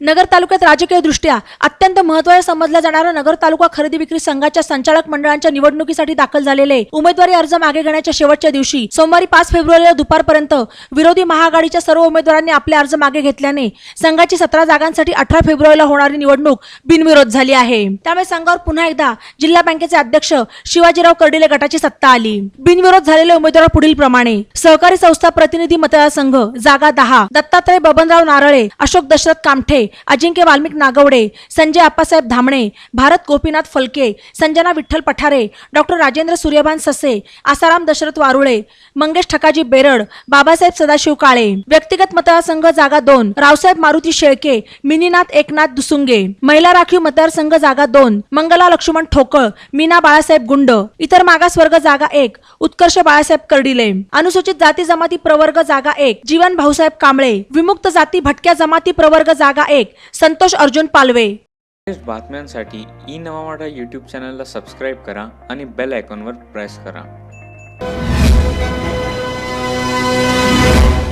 नगर तालुक्यात राजकीय दृष्ट्या अत्यंत महत्त्वाचे समजल्या जाणारा नगर तालुका खरेदी विक्री संघाच्या संचालक मंडळांच्या निवडणुकीसाठी दाखल झालेले उमेदवारी अर्ज मागे घेण्याच्या शेवटच्या दिवशी सोमवारी पाच फेब्रुवारीला दुपारपर्यंत विरोधी महाआघाडीच्या सर्व उमेदवारांनी आपले अर्ज मागे घेतल्याने संघाची सतरा जागांसाठी अठरा फेब्रुवारीला होणारी निवडणूक बिनविरोध झाली आहे. त्यामुळे संघावर पुन्हा एकदा जिल्हा बँकेचे अध्यक्ष शिवाजीराव कर्डिले गटाची सत्ता आली. बिनविरोध झालेले उमेदवार पुढील प्रमाणे सहकारी संस्था प्रतिनिधी मतदारसंघ जागा दहा दत्तात्रय बबनराव नारळे अशोक दशरथ कामठे अजिंक्य वाल्मिक नागवडे संजय आप्पासाहेब धामणे भारत गोपीनाथ फलके संजना विठ्ठल पठारे डॉक्टर राजेंद्र सूर्यभान ससे आसाराम दशरथ वारुळे मंगेश ठकाजी बेरड बाबासाहेब सदाशिव काळे. व्यक्तिगत मतदारसंघ जागा दोन रावसाहेब मारुती शेळके मिनीनाथ एकनाथ दुसुंगे. महिला राखीव मतदारसंघ जागा दोन मंगला लक्ष्मण ठोकळ मीना बाळासाहेब गुंड. इतर मागासवर्ग जागा एक उत्कर्ष बाळासाहेब कर्डिले. अनुसूचित जाती जमाती प्रवर्ग जागा एक जीवन भाऊसाहेब कांबळे. विमुक्त जाती भटक्या जमाती प्रवर्ग जागा एक संतोष अर्जुन पालवे. बातम्यांसाठी ई नवा मराठा यूट्यूब चॅनलला सबस्क्राईब करा आणि बेल आयकॉनवर प्रेस करा.